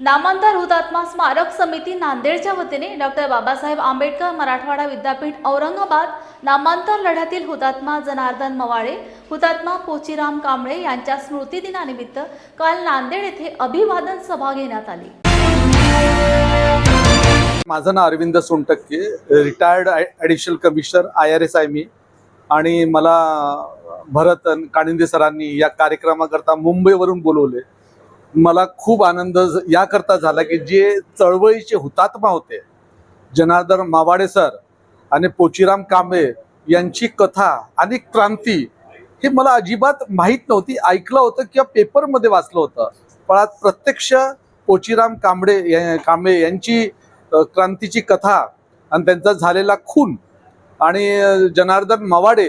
नामांतर हुतात्मा स्मारक समिती नांदेडच्या वतीने डॉक्टर बाबासाहेब आंबेडकर मराठवाडा विद्यापीठ औरंगाबाद नामांतर लढ्यातील हुतात्मा जनार्दन मवाळे हुतात्मा पोचीराम कांबळे यांच्या स्मृतिदिनानिमित्त काल नांदेड येथे अभिवादन सभा घेण्यात आली. माझं नाव Arvind Sontakke retired additional commissioner I R S I मी. आणि मला भरत कानिंदे सरांनी या कार्यक्रमाकरता मुंबईवरून बोलवले. मला खूप आनंद याकरता झाला की जे चळवळीचे हुतात्मा होते जनार्दन मावाडे सर आणि पोचीराम कांबळे यांची कथा आणि क्रांती हे मला अजिबात माहीत नव्हती. ऐकलं होतं किंवा पेपरमध्ये वाचलं होतं. पण आज प्रत्यक्ष पोचीराम कांबळे या- कांबळे यांची क्रांतीची कथा आणि त्यांचा झालेला खून आणि जनार्दन मवाडे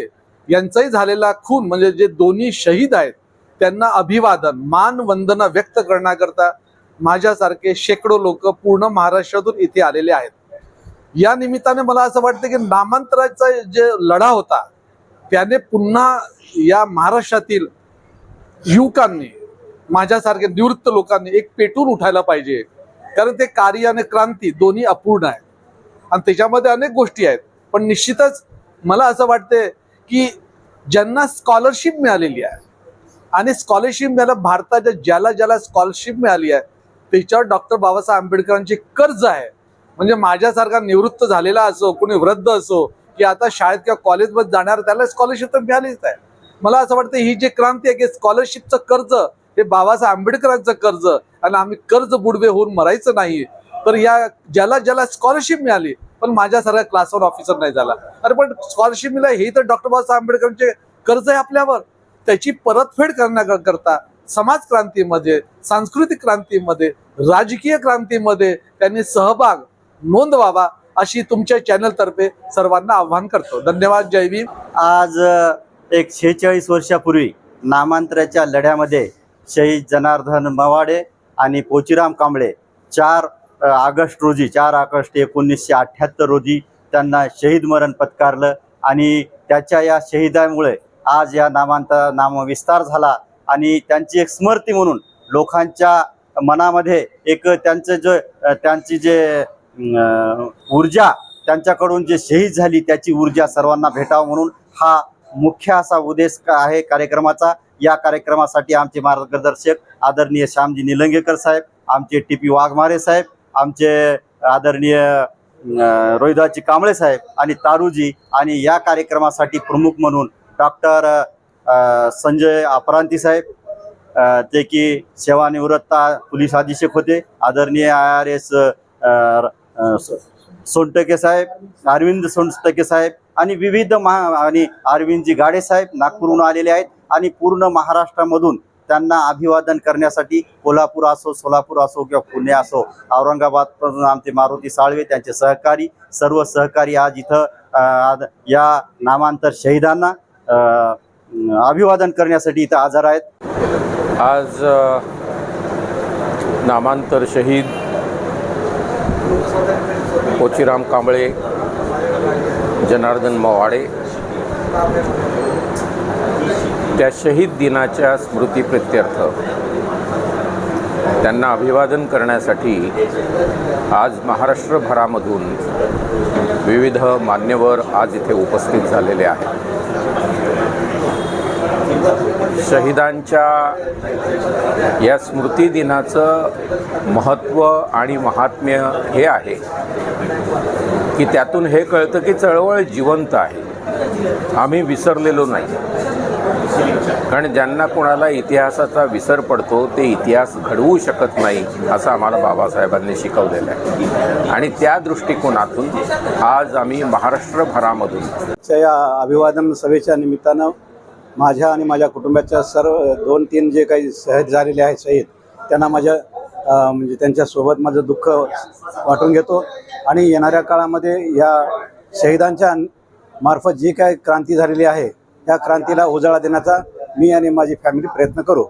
यांचाही झालेला खून म्हणजे जे दोन्ही शहीद आहेत त्यांना अभिवादन मान वंदना व्यक्त करण्याकरता माझ्यासारखे शेकडो लोक पूर्ण महाराष्ट्रातून इथे आलेले आहेत. या निमित्ताने मला असं वाटतं की नामांतराचा जे लढा होता त्याने पुन्हा या महाराष्ट्रातील युवकांनी माझ्यासारख्या निवृत्त लोकांनी एक पेटून उठायला पाहिजे. कारण ते कार्य आणि क्रांती दोन्ही अपूर्ण आहे आणि त्याच्यामध्ये अनेक गोष्टी आहेत. पण निश्चितच मला असं वाटते की ज्यांना स्कॉलरशिप मिळालेली आहे आणि स्कॉलरशिप मिळालं. भारताच्या ज्याला ज्याला स्कॉलरशिप मिळाली आहे त्याच्यावर डॉक्टर बाबासाहेब आंबेडकरांचे कर्ज आहे. म्हणजे माझ्यासारखा निवृत्त झालेला असो कोणी वृद्ध असो की आता शाळेत किंवा कॉलेजमध्ये जाणार त्याला स्कॉलरशिप तर मिळालीच आहे. मला असं वाटतं ही जी क्रांती आहे की स्कॉलरशिपचं कर्ज हे बाबासाहेब आंबेडकरांचं कर्ज आणि आम्ही कर्ज बुडवे होऊन मरायचं नाही. तर या ज्याला ज्याला स्कॉलरशिप मिळाली पण माझ्यासारखा क्लासवर ऑफिसर नाही झाला. अरे पण स्कॉलरशिप मिळाली हे तर डॉक्टर बाबासाहेब आंबेडकरांचे कर्ज आहे आपल्यावर. त्याची परतफेड करण्याकरता समाज क्रांतीमध्ये सांस्कृतिक क्रांतीमध्ये राजकीय क्रांतीमध्ये त्यांनी सहभाग नोंदवावा अशी तुमच्या चॅनलतर्फे सर्वांना आव्हान करतो. धन्यवाद जय भीम. आज एक शेहेचाळीस वर्षापूर्वी नामांतराच्या लढ्यामध्ये शहीद जनार्दन मवाडे आणि पोचीराम कांबळे चार ऑगस्ट रोजी चार ऑगस्ट एकोणीसशे अठ्ठ्याहत्तर रोजी त्यांना शहीद मरण पत्कारलं आणि त्याच्या या शहीदामुळे आज या नामांतर नामविस्तार झाला आणि त्यांची एक स्मृती म्हणून लोकांच्या मनामध्ये एक त्यांचं जे त्यांची जे ऊर्जा त्यांच्याकडून जे शहीद झाली त्याची ऊर्जा सर्वांना भेटावं म्हणून हा मुख्य असा उद्देश का- आहे कार्यक्रमाचा. या कार्यक्रमासाठी आमचे मार्गदर्शक आदरणीय श्यामजी निलंगेकर साहेब आमचे टी पी वाघमारे साहेब आमचे आदरणीय रोहिदाजी कांबळे साहेब आणि तारूजी आणि या कार्यक्रमासाठी प्रमुख म्हणून डॉक्टर संजय अपरांती साहेब ते की सेवानिवृत्त पोलीस अधीक्षक होते. आदरणीय आय आर एस सोनटके साहेब अरविंद सोनटके साहेब आणि विविध महा आणि अरविंदजी गाडे साहेब नागपूरहून आलेले आहेत आणि पूर्ण महाराष्ट्रामधून त्यांना अभिवादन करण्यासाठी कोल्हापूर असो सोलापूर असो किंवा पुणे असो औरंगाबादपासून आमचे मारुती साळवे त्यांचे सहकारी सर्व सहकारी आज इथं आज या नामांतर शहीदांना अभिवादन करण्यासाठी इथं हजर आहेत. आज नामांतर शहीद पोचीराम कांबळे जनार्दन मवाडे त्या शहीद दिनाच्या स्मृतीप्रित्यर्थ त्यांना अभिवादन करण्यासाठी आज महाराष्ट्रभरामधून विविध मान्यवर आज इथे उपस्थित झालेले आहेत. शहीदांच्या या स्मृती दिनाचं महत्त्व आणि महात्म्य हे आहे की त्यातून हे कळतं की चळवळ जिवंत आहे. आम्ही विसरलेलो नाही. कारण ज्यांना कोणाला इतिहासाचा विसर पडतो ते इतिहास घडवू शकत नाही असं आम्हाला बाबासाहेबांनी शिकवलेलं आहे. आणि त्या दृष्टिकोनातून आज आम्ही महाराष्ट्रभरामधून या अभिवादन सभेच्या निमित्तानं माझ्या आणि माझ्या कुटुंबाच्या सर्व दोन तीन जे काही शहीद झालेले आहेत शहीद त्यांना माझ्या म्हणजे त्यांच्यासोबत माझं दुःख वाटून घेतो. आणि येणाऱ्या काळामध्ये या शहीदांच्या मार्फत जी काय क्रांती झालेली आहे त्या क्रांतीला उजाळा देण्याचा मी आणि माझी फॅमिली प्रयत्न करू.